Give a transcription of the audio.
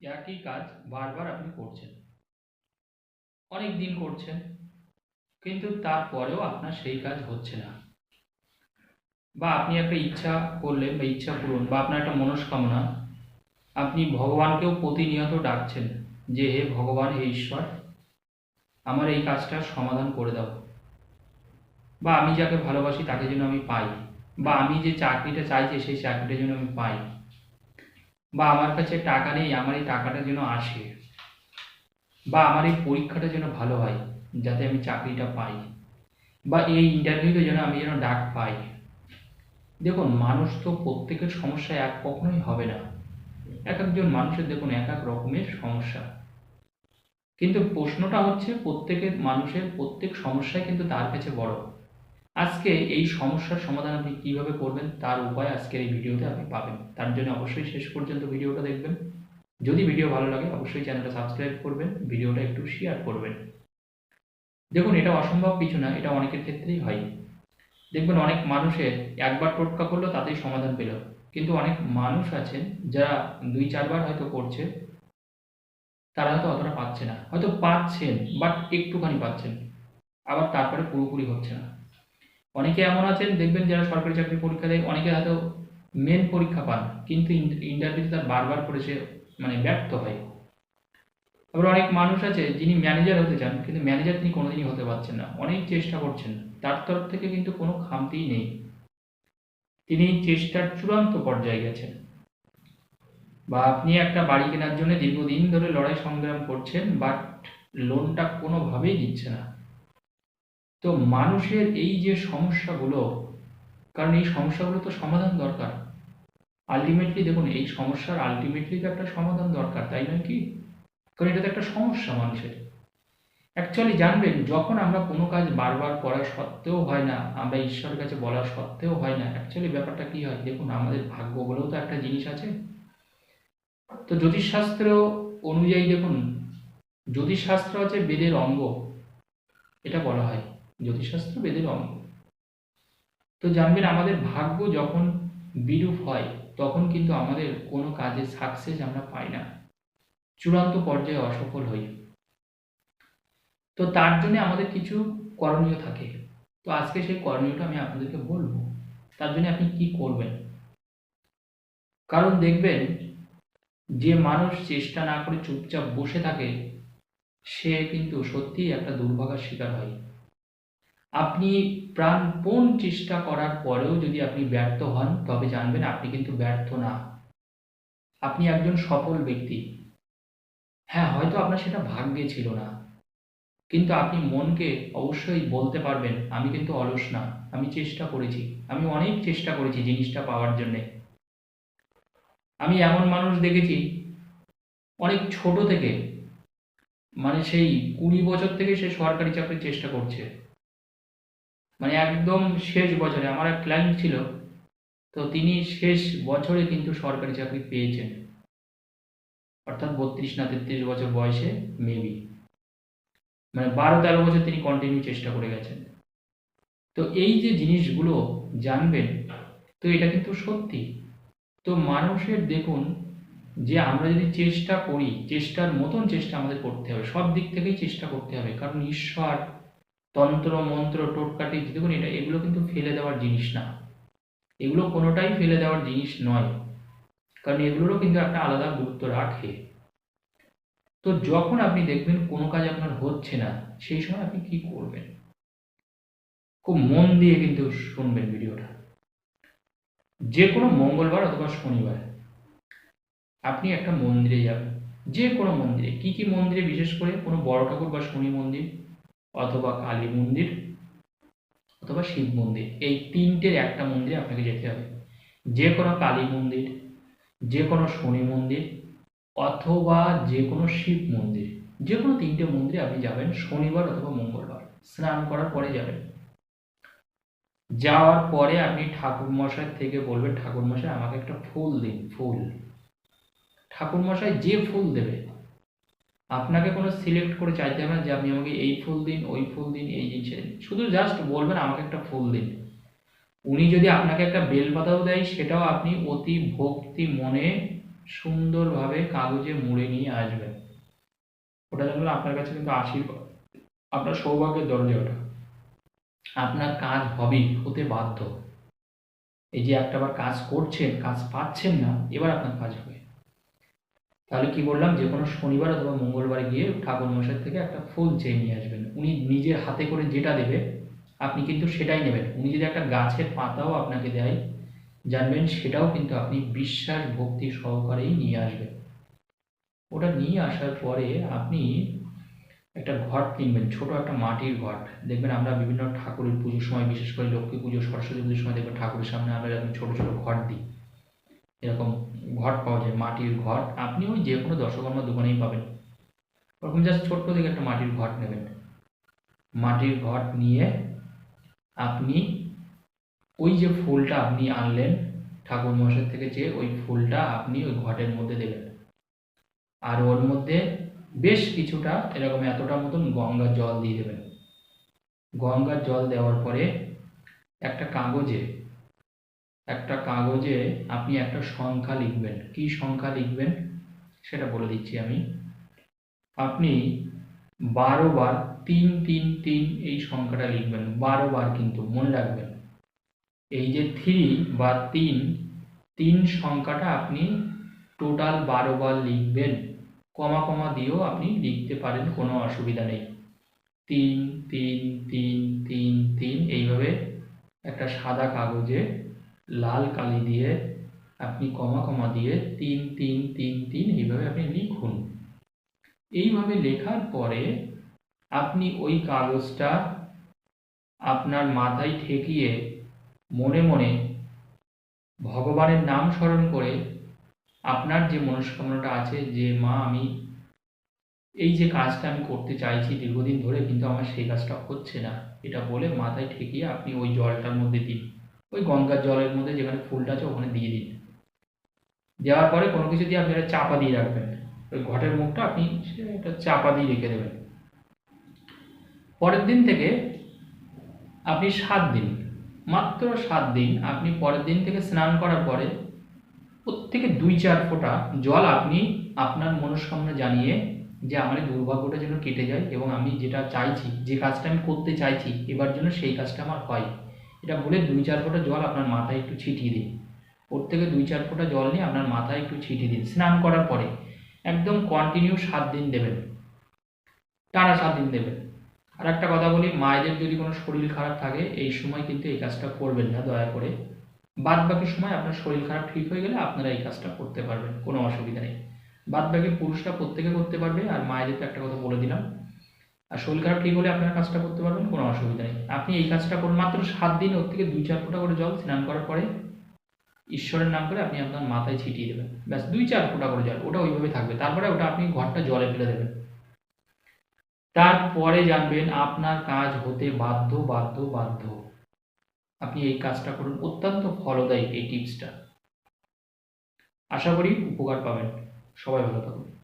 একই কাজ বারবার আপনি করছেন। অনেক দিন করছেন, কিন্তু তারপরেও আপনার সেই কাজ হচ্ছে না। বা আপনি একটা ইচ্ছা করলেন বা ইচ্ছা পূরণ বা আপনার একটা মনস্কামনা, আপনি ভগবানকেও প্রতিনিয়ত ডাকছেন যে, হে ভগবান, হে ঈশ্বর, আমার এই কাজটার সমাধান করে দাও। বা আমি যাকে ভালোবাসি তাকে যেন আমি পাই। বা আমি যে চাকরিটা চাইছি সেই চাকরিটা যেন আমি পাই। বা আমার কাছে টাকা নেই, আমার এই টাকাটা যেন আসে। বা আমার এই পরীক্ষাটা যেন ভালো হয়, যাতে আমি চাকরিটা পাই। বা এই ইন্টারভিউতে যেন আমি যেন ডাক পাই। দেখুন, মানুষ তো প্রত্যেকের সমস্যা এক কখনোই হবে না। এক একজন মানুষের, দেখুন, এক এক রকমের সমস্যা। কিন্তু প্রশ্নটা হচ্ছে, প্রত্যেকের মানুষের প্রত্যেক সমস্যাই কিন্তু তার কাছে বড়। আজকে এই সমস্যার সমাধান আপনি কীভাবে করবেন, তার উপায় আজকের এই ভিডিওতে আপনি পাবেন। তার জন্য অবশ্যই শেষ পর্যন্ত ভিডিওটা দেখবেন। যদি ভিডিও ভালো লাগে, অবশ্যই চ্যানেলটা সাবস্ক্রাইব করবেন, ভিডিওটা একটু শেয়ার করবেন। দেখুন, এটা অসম্ভব কিছু না, এটা অনেকের ক্ষেত্রেই হয়। দেখবেন, অনেক মানুষের একবার টোটকা করল, তাতেই সমাধান পেল। কিন্তু অনেক মানুষ আছেন, যারা দুই, চারবার হয়তো করছে, তারা হয়তো অতটা পাচ্ছে না। হয়তো পাচ্ছেন বাট একটুখানি পাচ্ছেন। আবার তারপরে পুরোপুরি হচ্ছে না। অনেকে এমন আছেন, দেখবেন যারা সরকারি চাকরি পরীক্ষা দেয়, অনেকে হয়তো মেন পরীক্ষা পান, কিন্তু ইন্টারভিউতে তার বারবার করে সে মানে ব্যর্থ হয়। আবার অনেক মানুষ আছে যিনি ম্যানেজার হতে চান, কিন্তু ম্যানেজার তিনি কোনোদিনই হতে পারছেন না। অনেক চেষ্টা করছেন, তার তরফ থেকে কিন্তু কোনো খামতিই নেই। তিনি চেষ্টার চূড়ান্ত পর্যায়ে গেছেন। বা আপনি একটা বাড়ি কেনার জন্য দীর্ঘদিন ধরে লড়াই সংগ্রাম করছেন বাট লোনটা কোনোভাবেই দিচ্ছে না। তো মানুষের এই যে সমস্যাগুলো, কারণ এই সমস্যাগুলো তো সমাধান দরকার। আলটিমেটলি দেখুন, এই সমস্যার আলটিমেটলি তো একটা সমাধান দরকার, তাই নয় কি? কারণ এটা তো একটা সমস্যা মানুষের। অ্যাকচুয়ালি জানবেন, যখন আমরা কোনো কাজ বারবার করা সত্ত্বেও হয় না, আমরা ঈশ্বরের কাছে বলা সত্ত্বেও হয় না অ্যাকচুয়ালি ব্যাপারটা কি হয়? দেখুন, আমাদের ভাগ্য বলেও তো একটা জিনিস আছে। তো জ্যোতিষশাস্ত্র অনুযায়ী দেখুন, জ্যোতিষশাস্ত্র হচ্ছে বেদের অঙ্গ, এটা বলা হয়। জ্যোতিষশাস্ত্র বেদের অঙ্গ। তো জানবেন আমাদের ভাগ্য যখন বিরূপ হয়, তখন কিন্তু আমাদের কোনো কাজে সাকসেস আমরা পাই না। চূড়ান্ত পর্যায়ে অসফল হই। তো তার জন্য আমাদের কিছু করণীয় থাকে। তো আজকে সেই করণীয়টা আমি আপনাদেরকে বলব। তার জন্য আপনি কি করবেন? কারণ দেখবেন, যে মানুষ চেষ্টা না করে চুপচাপ বসে থাকে, সে কিন্তু সত্যিই একটা দুর্ভাগার শিকার হয়। আপনি প্রাণপণ চেষ্টা করার পরেও যদি আপনি ব্যর্থ হন, তবে জানবেন আপনি কিন্তু ব্যর্থ না। আপনি একজন সফল ব্যক্তি। হ্যাঁ হয়তো আপনার সেটা ভাগ্যে ছিল না। কিন্তু আপনি মনকে অবশ্যই বলতে পারবেন, আমি কিন্তু অলস না, আমি চেষ্টা করেছি, আমি অনেক চেষ্টা করেছি জিনিসটা পাওয়ার জন্যে। আমি এমন মানুষ দেখেছি, অনেক ছোট থেকে মানে সেই কুড়ি বছর থেকে সে সরকারি চাকরির চেষ্টা করছে। মানে একদম শেষ বছরে, আমার এক ক্লায়েন্ট ছিল, তো তিনি শেষ বছরে কিন্তু সরকারি চাকরি পেয়েছেন। অর্থাৎ বত্রিশ না তেত্রিশ বছর বয়সে মেবি মানে বারো তেরো বছর তিনি কন্টিনিউ চেষ্টা করে গেছেন। তো এই যে জিনিসগুলো জানবেন, তো এটা কিন্তু সত্যি। তো মানুষের দেখুন, যে আমরা যদি চেষ্টা করি, চেষ্টার মতন চেষ্টা আমাদের করতে হবে, সব দিক থেকেই চেষ্টা করতে হবে। কারণ ঈশ্বর তন্ত্র, মন্ত্র টোটকাটি দেখুন এটা এগুলো কিন্তু ফেলে দেওয়ার জিনিস না। এগুলো কোনোটাই ফেলে দেওয়ার জিনিস নয়। কারণ এগুলোরও কিন্তু একটা আলাদা গুরুত্ব রাখে। তো যখন আপনি দেখবেন কোনো কাজ আপনার হচ্ছে না, সেই সময় আপনি কি করবেন? খুব মন দিয়ে কিন্তু শুনবেন ভিডিওটা। যে কোনো মঙ্গলবার অথবা শনিবার আপনি একটা মন্দিরে যাবেন। যে কোনো মন্দিরে, কি কি মন্দিরে, বিশেষ করে কোনো বড় ঠাকুর বা শনি মন্দির? অথবা কালী মন্দির অথবা শিব মন্দির, এই তিনটের একটা মন্দিরে আপনাকে যেতে হবে। যে কোনো কালী মন্দির, যে কোনো শনি মন্দির অথবা যে কোনো শিব মন্দির, যে কোনো তিনটে মন্দিরে আপনি যাবেন শনিবার অথবা মঙ্গলবার। স্নান করার পরে যাবেন। যাওয়ার পরে আপনি ঠাকুর মশাই থেকে বলবেন ঠাকুর মশাই আমাকে একটা ফুল দিন, ফুল। ঠাকুর মশাই যে ফুল দেবে আপনাকে কোনো সিলেক্ট করে চাইতে হবে না যে আপনি আমাকে এই ফুল দিন, ওই ফুল দিন, এই জিনিস দিন। শুধু জাস্ট বলবেন আমাকে একটা ফুল দিন। উনি যদি আপনাকে একটা বেলপাতাও দেয়, সেটাও আপনি অতি ভক্তি মনে সুন্দরভাবে কাগজে মুড়ে নিয়ে আসবেন। ওটা জানলে আপনার কাছে কিন্তু আশীর্বাদ। আপনার সৌভাগ্যের দরজা ওটা আপনার কাজ হবেই হতে বাধ্য। এই যে একটাবার কাজ করছেন, কাজ পাচ্ছেন না, এবার আপনার কাজ হবে। তাহলে কি বললাম? যে কোনো শনিবার অথবা মঙ্গলবার গিয়ে ঠাকুর মশাই থেকে একটা ফুল চেয়ে নিয়ে আসবেন। উনি নিজের হাতে করে যেটা দেবে, আপনি কিন্তু সেটাই নেবেন। উনি যদি একটা গাছের পাতাও আপনাকে দেয়, জানবেন সেটাও কিন্তু আপনি বিশ্বাস ভক্তি সহকারেই নিয়ে আসবেন। ওটা নিয়ে আসার পরে আপনি একটা ঘট কিনবেন, ছোট একটা মাটির ঘট। দেখবেন আমরা বিভিন্ন ঠাকুরের পুজোর সময়, বিশেষ করে লক্ষ্মী পুজো, সরস্বতী পুজোর সময় দেখবেন ঠাকুরের সামনে আমরা ছোট ছোট ঘট দিই। এরকম ঘট পাওয়া যায়, মাটির ঘট। আপনি ওই যে কোনো দশকর্মার দোকানেই পাবেন। ওরকম জাস্ট ছোট্ট থেকে একটা মাটির ঘট নেবেন। মাটির ঘট নিয়ে আপনি ওই যে ফুলটা আপনি আনলেন ঠাকুর মশাই থেকে যে ওই ফুলটা আপনি ওই ঘটের মধ্যে দেবেন। আর ওর মধ্যে বেশ কিছুটা, এরকম এতটা মতন গঙ্গার জল দিয়ে দেবেন। গঙ্গার জল দেওয়ার পরে একটা কাগজে একটা কাগজে আপনি একটা সংখ্যা লিখবেন। কি সংখ্যা লিখবেন? সেটা বলে দিচ্ছি আমি। আপনি বারো বার তিন তিন তিন এই সংখ্যাটা লিখবেন। বারো বার কিন্তু মনে রাখবেন। এই যে থ্রি বা তিন তিন সংখ্যাটা আপনি টোটাল বারো বার লিখবেন। কমা কমা দিয়েও আপনি লিখতে পারেন, কোনো অসুবিধা নেই। তিন তিন তিন তিন তিন, এইভাবে একটা সাদা কাগজে লাল কালি দিয়ে আপনি কমা কমা দিয়ে তিন তিন তিন তিন এইভাবে আপনি লিখুন। এইভাবে লেখার পরে আপনি ওই কাগজটা আপনার মাথায় ঠেকিয়ে মনে মনে ভগবানের নাম স্মরণ করে আপনার যে মনস্কামনাটা আছে যে, মা, আমি এই যে কাজটা আমি করতে চাইছি দীর্ঘদিন ধরে, কিন্তু আমার সেই কাজটা হচ্ছে না। এটা বলে মাথায় ঠেকিয়ে আপনি ওই জলটার মধ্যে দিন। ওই গঙ্গার জলের মধ্যে যেখানে ফুলটা আছে ওখানে দিয়ে দিন। দেওয়ার পরে কোনো কিছু দিয়ে আপনি চাপা দিয়ে রাখবেন। ওই ঘটের মুখটা আপনি একটা চাপা দিয়ে রেখে দেবেন। পরের দিন থেকে আপনি সাত দিন, মাত্র সাত দিন আপনি পরের দিন থেকে স্নান করার পরে প্রত্যেকে দুই চার ফোঁটা জল আপনি আপনার মনস্কামনা জানিয়ে যে আমার এই দুর্ভাগ্যটা যেন কেটে যায় এবং আমি যেটা চাইছি, যে কাজটা আমি করতে চাইছি, এবার যেন সেই কাজটা আমার হয়। এটা বলে দুই চার ফোঁটা জল আপনার মাথায় একটু ছিটিয়ে দিন। ওর থেকে দুই চার ফোঁটা জল নিয়ে আপনার মাথায় একটু ছিটিয়ে দিন। স্নান করার পরে একদম কন্টিনিউ সাত দিন দেবেন। টানা সাত দিন দেবেন। আর একটা কথা বলি, মায়েদের যদি কোনো শরীর খারাপ থাকে, এই সময় কিন্তু এই কাজটা করবেন না, দয়া করে। বাদ বাকি সময় আপনার শরীর খারাপ ঠিক হয়ে গেলে আপনারা এই কাজটা করতে পারবেন, কোনো অসুবিধা নেই। বাদ বাকি পুরুষরা প্রত্যেকে করতে পারবে, আর মায়েদের তো একটা কথা বলে দিলাম আর শরীর খারাপ ঠিক হলে আপনারা কাজটা করতে পারবেন, কোনো অসুবিধা নেই। আপনি এই কাজটা করুন মাত্র সাত দিন, ওর থেকে দুই চার ফোঁটা করে জল স্নান করার পরে ঈশ্বরের নাম করে আপনি আপনার মাথায় ছিটিয়ে দেবেন। ব্যাস, দুই চার ফোঁটা করে জল, ওটা ওইভাবে থাকবে। তারপরে ওটা আপনি ঘরটা জলে ফেলে দেবেন। তারপরে জানবেন আপনার কাজ হতে বাধ্য বাধ্য বাধ্য। আপনি এই কাজটা করুন, অত্যন্ত ফলদায়ী এই টিপসটা। আশা করি উপকার পাবেন। সবাই ভালো থাকুন।